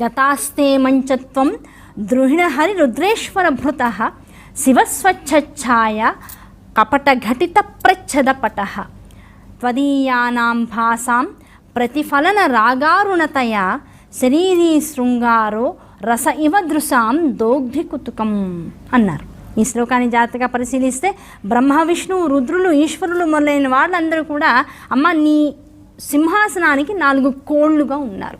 గతాస్తే మంచత్వం ద్రుహిణహరి రుద్రేశ్వర భృత శివస్వచ్ఛాయ కపటఘటిత ప్రచ్ఛదపట త్వదీయానాం భాసాం ప్రతిఫలన రాగారుణతయా శరీరీ శృంగారో రస ఇవ దృశాం దోగ్ధికుతుకం అన్నారు. ఈ శ్లోకాన్ని జాగ్రత్తగా పరిశీలిస్తే బ్రహ్మ విష్ణువు రుద్రులు ఈశ్వరులు మొదలైన వాళ్ళందరూ కూడా అమ్మ నీ సింహాసనానికి నాలుగు కోళ్ళుగా ఉన్నారు.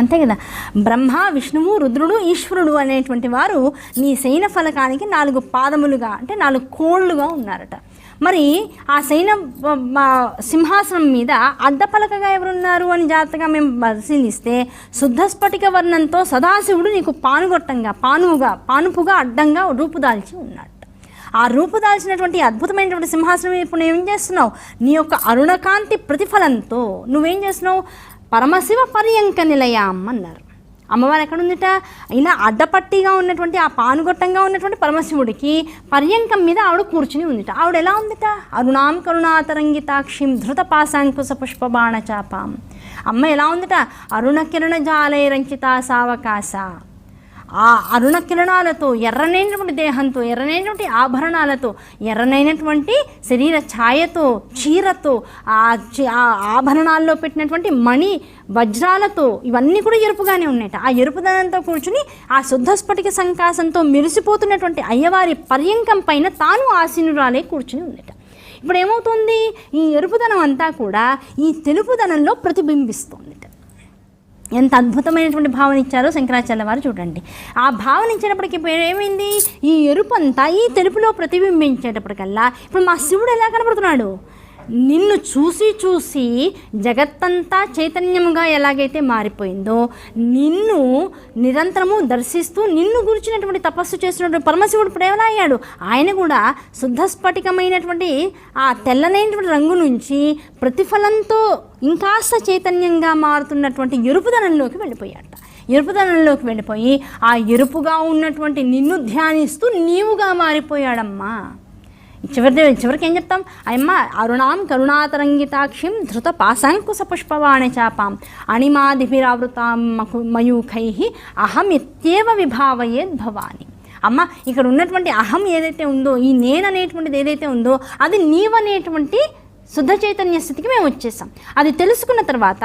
అంతే కదా? బ్రహ్మ విష్ణువు రుద్రుడు ఈశ్వరుడు అనేటువంటి వారు నీ శయన ఫలకానికి నాలుగు పాదములుగా అంటే నాలుగు కోళ్ళుగా ఉన్నారట. మరి ఆ శయన సింహాసనం మీద అద్దపలకగా ఎవరున్నారు అని జాగ్రత్తగా మేము పరిశీలిస్తే శుద్ధ స్ఫటిక వర్ణంతో సదాశివుడు నీకు పానుగొట్టంగా పానువుగా పానుపుగా అడ్డంగా రూపుదాల్చి ఉన్నాడు. ఆ రూపుదాల్చినటువంటి అద్భుతమైనటువంటి సింహాసనం ఇప్పుడు ఏం చేస్తున్నావు? నీ యొక్క అరుణకాంతి ప్రతిఫలంతో నువ్వేం చేస్తున్నావు? పరమశివ పర్యంక నిలయాం అన్నారు. అమ్మవారు ఎక్కడుందిట? అయినా అడ్డపట్టిగా ఉన్నటువంటి ఆ పానుగొట్టంగా ఉన్నటువంటి పరమశివుడికి పర్యంకం మీద ఆవిడ కూర్చుని ఉందిట. ఆవిడ ఎలా ఉందిట? అరుణాం కరుణాతరంగితాక్షిం ధృత పాశాంకుశ పుష్పబాణ చాపాం అమ్మ ఎలా ఉందిట? అరుణ కిరణ జాలై రంచిత సావకాశ. ఆ అరుణ కిరణాలతో ఎర్రనైనటువంటి దేహంతో ఎర్రనైనటువంటి ఆభరణాలతో ఎర్రనైనటువంటి శరీర ఛాయతో చీరతో ఆ ఆ ఆభరణాల్లో పెట్టినటువంటి మణి వజ్రాలతో ఇవన్నీ కూడా ఎరుపుగానే ఉన్నాయట. ఆ ఎరుపుదనంతో కూర్చుని ఆ శుద్ధ స్ఫటిక సంకాసంతో మెరిసిపోతున్నటువంటి అయ్యవారి పర్యంకం పైన తాను ఆసీనురాలే కూర్చుని ఉందట ఇప్పుడు ఏమవుతుంది ఈ ఎరుపుదనం అంతా కూడా ఈ తెలుపుదనంలో ప్రతిబింబిస్తుంది ఎంత అద్భుతమైనటువంటి భావన ఇచ్చారో శంకరాచార్య వారు చూడండి. ఆ భావన ఇచ్చేటప్పటికి ఇప్పుడు ఏమైంది ఈ ఎరుపు అంతా ఈ తెలుపులో ప్రతిబింబించేటప్పటికల్లా. ఇప్పుడు మా శివుడు ఎలా కనబడుతున్నాడు? నిన్ను చూసి చూసి జగత్తంతా చైతన్యముగా ఎలాగైతే మారిపోయిందో నిన్ను నిరంతరము దర్శిస్తూ నిన్ను గురించినటువంటి తపస్సు చేస్తున్నటువంటి పరమశివుడు ఇప్పుడు ఎలా అయ్యాడు ఆయన కూడా శుద్ధ స్ఫటికమైనటువంటి ఆ తెల్లనైనటువంటి రంగు నుంచి ప్రతిఫలంతో ఇంకాస్త చైతన్యంగా మారుతున్నటువంటి ఎరుపుదనంలోకి వెళ్ళిపోయాట ఎరుపుదనంలోకి వెళ్ళిపోయి ఆ ఎరుపుగా ఉన్నటువంటి నిన్ను ధ్యానిస్తూ నీవుగా మారిపోయాడమ్మా. చివరి చివరికి ఏం చెప్తాం? అయ్యమ్మ అరుణాం కరుణాతరంగితాక్షిం ధృత పాశాంకుశ పుష్పవాణి చాపాం. అణిమాదిభిరావృతాం మకు మయూఖై అహమిత్యేవ విభావయేద్ భవాని. అమ్మ ఇక్కడ ఉన్నటువంటి అహం ఏదైతే ఉందో ఈ నేననేటువంటిది ఏదైతే ఉందో అది నీవనేటువంటి శుద్ధ చైతన్య స్థితికి మేము వచ్చేసాం. అది తెలుసుకున్న తర్వాత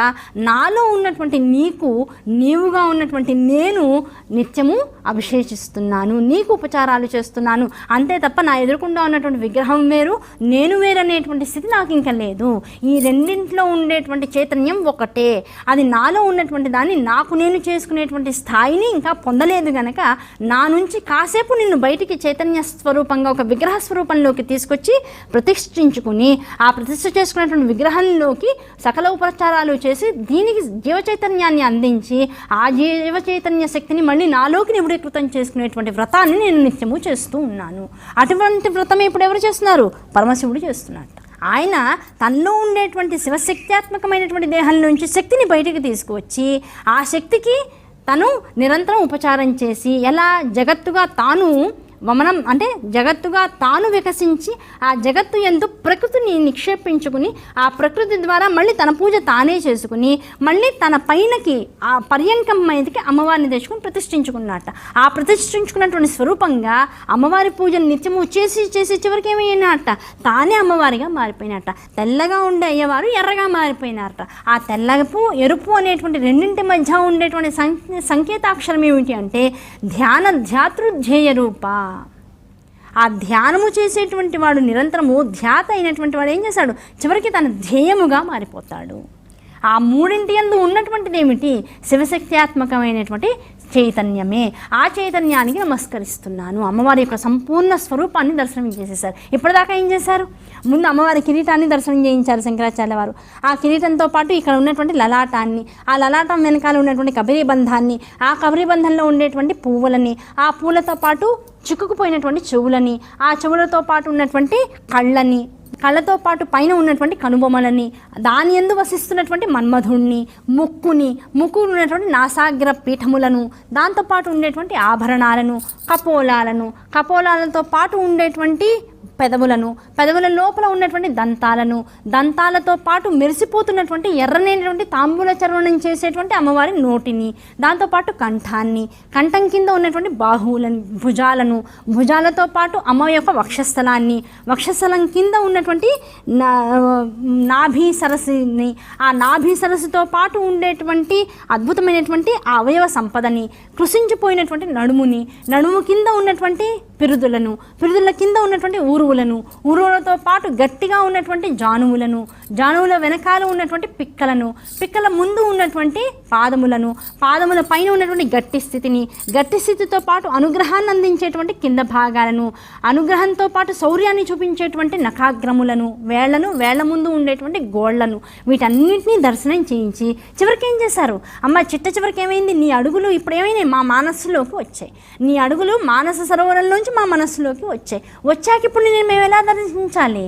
నాలో ఉన్నటువంటి నీకు నీవుగా ఉన్నటువంటి నేను నిత్యము అభిషేచిస్తున్నాను నీకు ఉపచారాలు చేస్తున్నాను. అంతే తప్ప నా ఎదురుకుండా ఉన్నటువంటి విగ్రహం వేరు నేను వేరు అనేటువంటి స్థితి నాకు ఇంకా లేదు. ఈ రెండింటిలో ఉండేటువంటి చైతన్యం ఒకటే. అది నాలో ఉన్నటువంటి దాన్ని నాకు నేను చేసుకునేటువంటి స్థాయిని ఇంకా పొందలేదు గనక నా నుంచి కాసేపు నిన్ను బయటికి చైతన్య స్వరూపంగా ఒక విగ్రహ స్వరూపంలోకి తీసుకొచ్చి ప్రతిష్ఠించుకుని ఆ ప్రతి ప్రతిష్ఠ చేసుకున్నటువంటి విగ్రహంలోకి సకల ఉపచారాలు చేసి దీనికి జీవ చైతన్యాన్ని అందించి ఆ జీవ చైతన్య శక్తిని మళ్ళీ నాలోకి నిబుడీకృతం చేసుకునేటువంటి వ్రతాన్ని నేను నిత్యము చేస్తూ ఉన్నాను. అటువంటి వ్రతం ఇప్పుడు ఎవరు చేస్తున్నారు? పరమశివుడు చేస్తున్నట్టు ఆయన తనలో ఉండేటువంటి శివశక్త్యాత్మకమైనటువంటి దేహం నుంచి శక్తిని బయటికి తీసుకువచ్చి ఆ శక్తికి తను నిరంతరం ఉపచారం చేసి ఎలా జగత్తుగా తాను వమనం అంటే జగత్తుగా తాను వికసించి ఆ జగత్తు ఎందు ప్రకృతిని నిక్షేపించుకుని ఆ ప్రకృతి ద్వారా మళ్ళీ తన పూజ తానే చేసుకుని మళ్ళీ తన పైనకి ఆ పర్యంకం మీదకి అమ్మవారిని తెచ్చుకుని ప్రతిష్ఠించుకున్నట్ట ఆ ప్రతిష్ఠించుకున్నటువంటి స్వరూపంగా అమ్మవారి పూజను నిత్యము చేసి చేసి చివరికి ఏమైనాట తానే అమ్మవారిగా మారిపోయినట్ట తెల్లగా ఉండే అయ్యవారు ఎర్రగా మారిపోయినారట. ఆ తెల్లపు ఎరుపు అనేటువంటి రెండింటి మధ్య ఉండేటువంటి సంకేతాక్షరం ఏమిటి అంటే ధ్యాన ధ్యాతృధ్యేయ రూప. ఆ ధ్యానము చేసేటువంటి వాడు నిరంతరము ధ్యాత అయినటువంటి వాడు ఏం చేశాడు చివరికి తన ధ్యేయముగా మారిపోతాడు. ఆ మూడింటి యందు ఉన్నటువంటిది ఏమిటి? శివశక్త్యాత్మకమైనటువంటి చైతన్యమే. ఆ చైతన్యానికి నమస్కరిస్తున్నాను. అమ్మవారి యొక్క సంపూర్ణ స్వరూపాన్ని దర్శనం చేసేసారు ఇప్పటిదాకా ఏం చేశారు? ముందు అమ్మవారి కిరీటాన్ని దర్శనం చేయించారు శంకరాచార్య వారు. ఆ కిరీటంతో పాటు ఇక్కడ ఉన్నటువంటి లలాటాన్ని ఆ లలాటం వెనకాల ఉన్నటువంటి కబరీబంధాన్ని ఆ కబరీబంధంలో ఉండేటువంటి పువ్వులని ఆ పూలతో పాటు చిక్కుకుపోయినటువంటి చెవులని ఆ చెవులతో పాటు ఉన్నటువంటి కళ్ళని కళ్ళతో పాటు పైన ఉన్నటువంటి కనుబొమ్మలని దాని ఎందు వసిస్తున్నటువంటి మన్మధుణ్ణి ముక్కుని ముక్కు ఉన్నటువంటి నాసాగ్ర పీఠములను దాంతోపాటు ఉండేటువంటి ఆభరణాలను కపోలాలను కపోలాలతో పాటు ఉండేటువంటి పెదవులను పెదవుల లోపల ఉన్నటువంటి దంతాలను దంతాలతో పాటు మెరిసిపోతున్నటువంటి ఎర్రనైనటువంటి తాంబూల చర్వణం చేసేటువంటి అమ్మవారి నోటిని దాంతోపాటు కంఠాన్ని కంఠం కింద ఉన్నటువంటి బాహువులను భుజాలను భుజాలతో పాటు అమ్మ యొక్క వక్షస్థలాన్ని వక్షస్థలం కింద ఉన్నటువంటి నా నాభి సరస్సుని ఆ నాభి సరస్సుతో పాటు ఉండేటువంటి అద్భుతమైనటువంటి అవయవ సంపదని కృషించిపోయినటువంటి నడుముని నడుము కింద ఉన్నటువంటి పిరుదులను పిరుదుల కింద ఉన్నటువంటి ఊరు ఉరువులను ఉరువులతో పాటు గట్టిగా ఉన్నటువంటి జానువులను జానువుల వెనకాల ఉన్నటువంటి పిక్కలను పిక్కల ముందు ఉన్నటువంటి పాదములను పాదముల పైన ఉన్నటువంటి గట్టి స్థితిని గట్టి స్థితితో పాటు అనుగ్రహాన్ని అందించేటువంటి కింద భాగాలను అనుగ్రహంతో పాటు శౌర్యాన్ని చూపించేటువంటి నఖాగ్రములను వేళ్ళను వేళ్ళ ముందు ఉండేటువంటి గోళ్ళను వీటన్నింటినీ దర్శనం చేయించి చివరికి ఏం చేశారు? అమ్మ చిట్ట చివరికి ఏమైంది? నీ అడుగులు ఇప్పుడు ఏమైనాయి? మా మనస్సులోకి వచ్చాయి. నీ అడుగులు మానస సరోవరంలోంచి మా మనస్సులోకి వచ్చాయి. వచ్చాక ఇప్పుడు నేను మేము ఎలా దర్శించాలి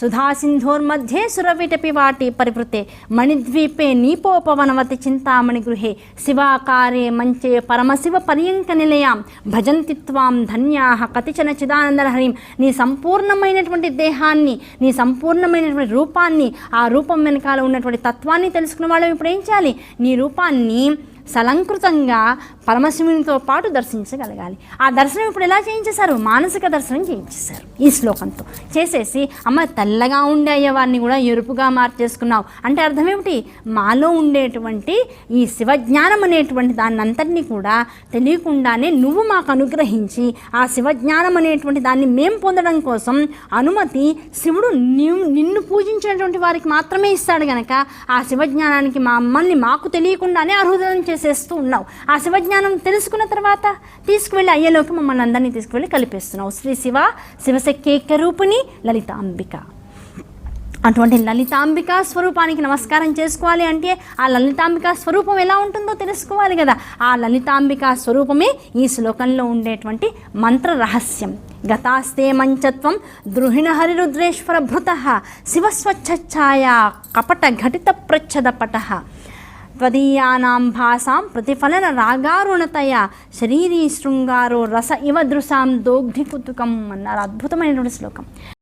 సుధా సింధోర్మధ్యే సురవిటపి వాటి పరివృతే మణిద్వీపే నీపోపవనవతి చింతామణి గృహే శివాకారే మంచే పరమశివ పర్యంక నిలయాం. భజంతి త్వాం ధన్యా కతిచన చిదానందరహరిం. నీ సంపూర్ణమైనటువంటి దేహాన్ని నీ సంపూర్ణమైనటువంటి రూపాన్ని ఆ రూపం వెనకాల ఉన్నటువంటి తత్వాన్ని తెలుసుకున్న వాళ్ళు ఇప్పుడు ఏం చేయాలి? నీ రూపాన్ని సలంకృతంగా పరమశివునితో పాటు దర్శించగలగాలి. ఆ దర్శనం ఇప్పుడు ఎలా చేయించేశారు? మానసిక దర్శనం చేయించేశారు ఈ శ్లోకంతో. చేసేసి అమ్మ తెల్లగా ఉండే అయ్యవారిని కూడా ఎరుపుగా మార్చేసుకున్నావు. అంటే అర్థం ఏమిటి? మాలో ఉండేటువంటి ఈ శివజ్ఞానం అనేటువంటి దాన్ని అంతటినీ కూడా తెలియకుండానే నువ్వు మాకు అనుగ్రహించి ఆ శివజ్ఞానం అనేటువంటి దాన్ని మేము పొందడం కోసం అనుమతి శివుడు నిన్ను పూజించినటువంటి వారికి మాత్రమే ఇస్తాడు గనక ఆ శివజ్ఞానానికి మా అమ్మల్ని మాకు తెలియకుండానే అర్హుతం చేసేస్తూ ఉన్నావు. ఆ శివజ్ఞానం తెలుసుకున్న తర్వాత తీసుకువెళ్ళి అయ్యలోకి మమ్మల్ని అందరినీ తీసుకువెళ్ళి కలిపేస్తున్నావు. శ్రీ శివ శివశక్యేక రూపిణి లలితాంబిక. అటువంటి లలితాంబిక స్వరూపానికి నమస్కారం చేసుకోవాలి అంటే ఆ లలితాంబిక స్వరూపం ఎలా ఉంటుందో తెలుసుకోవాలి కదా. ఆ లలితాంబిక స్వరూపమే ఈ శ్లోకంలో ఉండేటువంటి మంత్ర రహస్యం. గతాస్తే మంచత్వం ద్రుహిణ హరిరుద్రేశ్వర భృత శివస్వచ్ఛాయ కపట ఘటిత ప్రచ్ఛదపట త్వదీయానాం భాసాం ప్రతిఫలన రాగారుణతయ శరీరీ శృంగారో రస ఇవ దృశాం దోగ్ధి కుతుకం అన్నారు. అద్భుతమైనటువంటి శ్లోకం.